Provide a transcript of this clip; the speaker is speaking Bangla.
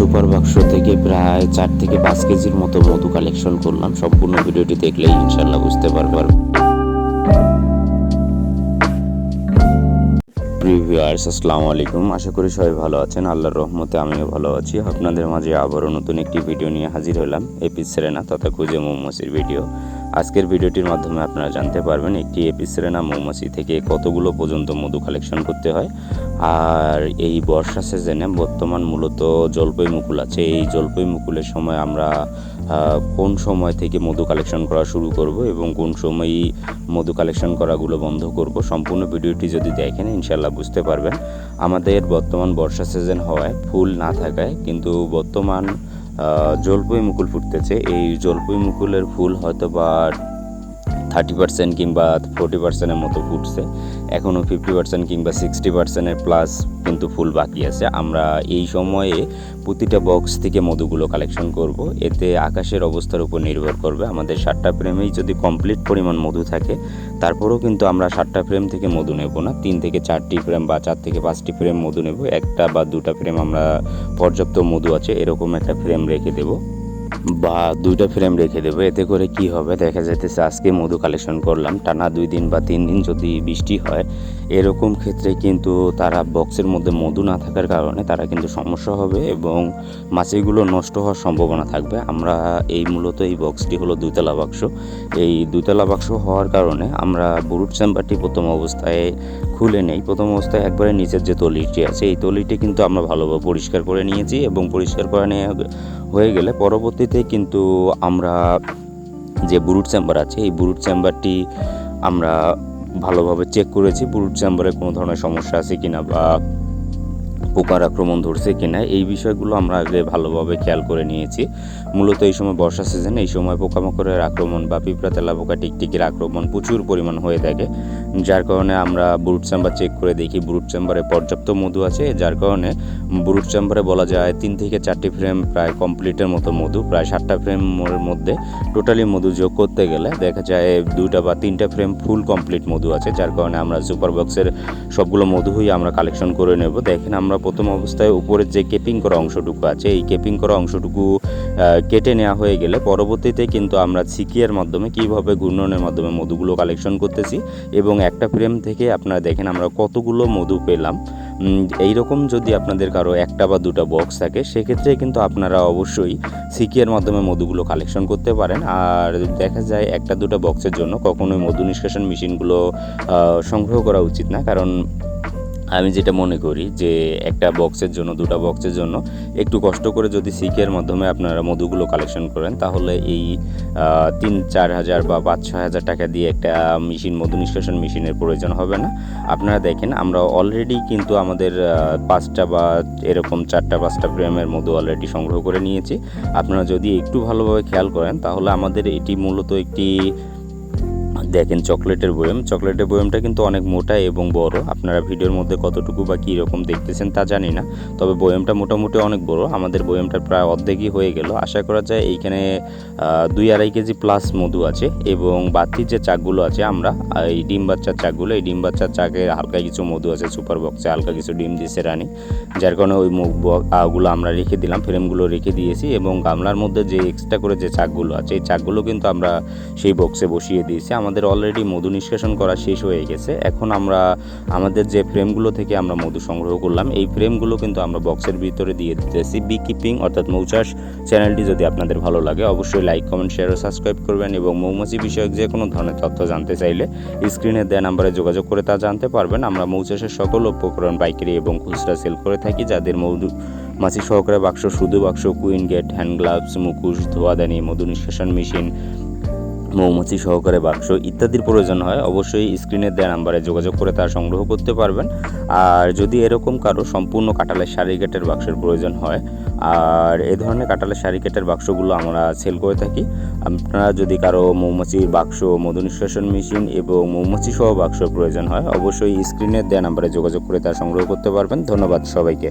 সুপার বাক্স থেকে প্রায় চার থেকে পাঁচ কেজির মতো মধু কালেকশন করলাম। সম্পূর্ণ ভিডিওটি দেখলেই ইনশাল্লাহ বুঝতে পারবেন। প্রিভিউয়ার্স আসসালামু আলাইকুম। আশা করি সবাই ভালো আছেন। আল্লাহর রহমতে আমিও ভালো আছি। আপনাদের মাঝে আবারও নতুন একটি ভিডিও নিয়ে হাজির হলাম, এপিস সেরেনা তথা খুঁজে মৌমাছির ভিডিও। আজকের ভিডিওটির মাধ্যমে আপনারা জানতে পারবেন, একটি এপিস সেরেনা মৌমাছি থেকে কতগুলো পর্যন্ত মধু কালেকশন করতে হয়, আর এই বর্ষা সিজনে বর্তমান মূলত জলপাই মুকুল আছে। এই জলপাই মুকুলের সময় আমরা কোন সময় থেকে মধু কালেকশন করা শুরু করব এবং কোন সময়ই মধু কালেকশন করাগুলো বন্ধ করব, সম্পূর্ণ ভিডিওটি যদি দেখেন ইনশাল্লাহ বুঝতে পারবেন। আমাদের বর্তমান বর্ষা সিজন হওয়ায় ফুল না থাকায় কিন্তু বর্তমান জলপুই মুকুল ফুটতেছে। এই জলপুই মুকুলের ফুল হয়তো বা থার্টি পার্সেন্ট কিংবা ফোর্টি পার্সেন্টের মতো ফুটছে এখনও ফিফটি পার্সেন্ট কিংবা সিক্সটি পার্সেন্টের প্লাস কিন্তু ফুল বাকি আছে। আমরা এই সময়ে প্রতিটা বক্স থেকে মধুগুলো কালেকশন করব। এতে আকাশের অবস্থার উপর নির্ভর করবে। আমাদের সাতটা ফ্রেমেই যদি কমপ্লিট পরিমাণ মধু থাকে, তারপরেও কিন্তু আমরা সাতটা ফ্রেম থেকে মধু নেব না। তিন থেকে চারটি ফ্রেম বা চার থেকে পাঁচটি ফ্রেম মধু নেব। একটা বা দুটা ফ্রেম আমরা পর্যাপ্ত মধু আছে, এরকম একটা ফ্রেম রেখে দেবো। বা দুইটা ফ্রেম রেখে দেবো। এতে করে কি হবে? দেখা যাইতেছে আজকে মধু কালেকশন করলাম। টানা দুই দিন বা তিন দিন যদি বৃষ্টি হয়, এরকম ক্ষেত্রে কিন্তু তারা বক্সের মধ্যে মধু না থাকার কারণে তারা কিন্তু সমস্যা হবে এবং মাছিগুলো নষ্ট হওয়ার সম্ভাবনা থাকবে। আমরা এই মূলত এই বক্সটি হলো দুতলা বাক্স এই দুতলা বাক্স হওয়ার কারণে আমরা বুরুট চেম্বারটি প্রথম অবস্থায় খুলে নেই। প্রথম অবস্থায় একবারে নিচের যে তলিটি আছে, এই তলিটি কিন্তু আমরা ভালোভাবে পরিষ্কার করে নিয়েছি এবং পরিষ্কার করে নিয়ে হয়ে গেলে পরবর্তীতে কিন্তু আমরা যে বুরুট চেম্বার আছে, এই বুরুট চেম্বারটি আমরা ভালোভাবে চেক করেছি। বুরুট চেম্বারে কোনো ধরনের সমস্যা আছে কিনা বা পোকার আক্রমণ ধরছে কিনা, এই বিষয়গুলো আমরা আগে ভালোভাবে খেয়াল করে নিয়েছি। মূলত এই সময় বর্ষা সিজন এই সময় পোকামাকড়ের আক্রমণ বা পিঁপড়া তেলা পোকা টিকটিকির আক্রমণ প্রচুর পরিমাণ হয়ে থাকে, যার কারণে আমরা বুরুট চেম্বার চেক করে দেখি বুরুট চেম্বারে পর্যাপ্ত মধু আছে, যার কারণে বুরুট চেম্বারে বলা যায় তিন থেকে চারটি ফ্রেম প্রায় কমপ্লিটের মতো মধু, প্রায় সাতটা ফ্রেমের মধ্যে টোটালি মধু যোগ করতে গেলে দেখা যায় দুইটা বা তিনটা ফ্রেম ফুল কমপ্লিট মধু আছে, যার কারণে আমরা সুপার বক্সের সবগুলো মধুই আমরা কালেকশন করে নেব। দেখেন আমরা প্রথম অবস্থায় উপরের যে কেপিং করা অংশটুকু আছে এই কেপিং করা অংশটুকু কেটে নেওয়া হয়ে গেলে পরবর্তীতে কিন্তু আমরা ছিকিয়ার মাধ্যমে কীভাবে ঘূর্ণনের মাধ্যমে মধুগুলো কালেকশন করতেছি এবং একটা ফ্রেম থেকে আপনারা দেখেন আমরা কতগুলো মধু পেলাম। উম, এইরকম যদি আপনাদের কারও একটা বা দুটো বক্স থাকে সেক্ষেত্রে কিন্তু আপনারা অবশ্যই সিকিয়ার মাধ্যমে মধুগুলো কালেকশন করতে পারেন। আর দেখা যায় একটা দুটো বক্সের জন্য কখনোই মধু নিষ্কাশন মেশিনগুলো সংগ্রহ করা উচিত না। কারণ আমি যেটা মনে করি যে একটা বক্সের জন্য, দুটো বক্সের জন্য একটু কষ্ট করে যদি সিকের মাধ্যমে আপনারা মধুগুলো কালেকশন করেন, তাহলে এই তিন, চার হাজার বা পাঁচ, ছয় হাজার টাকা দিয়ে একটা মেশিন মধু নিষ্কাশন মেশিনের প্রয়োজন হবে না। আপনারা দেখেন, আমরা অলরেডি কিন্তু আমাদের পাঁচটা বা এরকম চারটা, পাঁচটা প্রেমের মধু অলরেডি সংগ্রহ করে নিয়েছি। আপনারা যদি একটু ভালোভাবে খেয়াল করেন, তাহলে আমাদের এটি মূলত একটি দেখেন চকলেটের বয়ম। চকলেটের বয়মটা কিন্তু অনেক মোটা এবং বড়। আপনারা ভিডিওর মধ্যে কতটুকু বা কী রকম দেখতেছেন তা জানি না। তবে বয়মটা মোটামুটি অনেক বড়। আমাদের বয়মটা প্রায় অর্ধেকই হয়ে গেল। আশা করা যায় এইখানে দুই আড়াই কেজি প্লাস মধু আছে এবং বাতির যে চাকগুলো আছে আমরা এই ডিম বাচ্চার চাকগুলো, এই ডিম বাচ্চার চাকে হালকা কিছু মধু আছে সুপার বক্সে হালকা কিছু ডিম দিয়েছে রানি। যার কারণে ওই গুলো আমরা রেখে দিলাম, ফ্রেমগুলো রেখে দিয়েছি এবং গামলার মধ্যে যে এক্সট্রা করে যে চাকগুলো আছে, এই চাকগুলো কিন্তু আমরা সেই বক্সে বসিয়ে দিয়েছি। আমাদের অলরেডি মধু নিষ্কাশন করা শেষ হয়ে গেছে। এখন আমরা, আমাদের যে ফ্রেমগুলো থেকে আমরা মধু সংগ্রহ করলাম, এই ফ্রেমগুলো কিন্তু আমরা বক্সের ভিতরে দিয়ে দিতেছি। বি কিপিং অর্থাৎ মৌচাষ চ্যানেলটি যদি আপনাদের ভালো লাগে, অবশ্যই লাইক কমেন্ট শেয়ার ও সাবস্ক্রাইব করবেন এবং মৌমাছি বিষয়ক যে কোনো ধরনের তথ্য জানতে চাইলে স্ক্রিনে দেওয়া নাম্বারে যোগাযোগ করে তা জানতে পারবেন। আমরা মৌচাষের সকল উপকরণ, পাইকারি এবং খুচরা সেল করে থাকি, যাদের মধু মাছি সহকারে বাক্স, শুধু বাক্স কুইন গেট হ্যান্ড গ্লাভস মুখোশ, ধোয়াদানি, মধু নিষ্কাশন মেশিন মৌমাছি সহকারে বাক্স ইত্যাদির প্রয়োজন হয়, অবশ্যই স্ক্রিনে দেওয়া নাম্বারে যোগাযোগ করে তার সংগ্রহ করতে পারবেন। আর যদি এরকম কারও সম্পূর্ণ কাটালের শাড়ি কেটের বাক্সের প্রয়োজন হয়, আর এ ধরনের কাটালের শাড়ি কেটের বাক্সগুলো আমরা সেল করে থাকি, আপনারা যদি কারও মৌমাছির বাক্স, মধু নিষ্কাশন মেশিন এবং মৌমাছি সহ বাক্স প্রয়োজন হয়, অবশ্যই স্ক্রিনে দেওয়া নাম্বারে যোগাযোগ করে তার সংগ্রহ করতে পারবেন। ধন্যবাদ সবাইকে।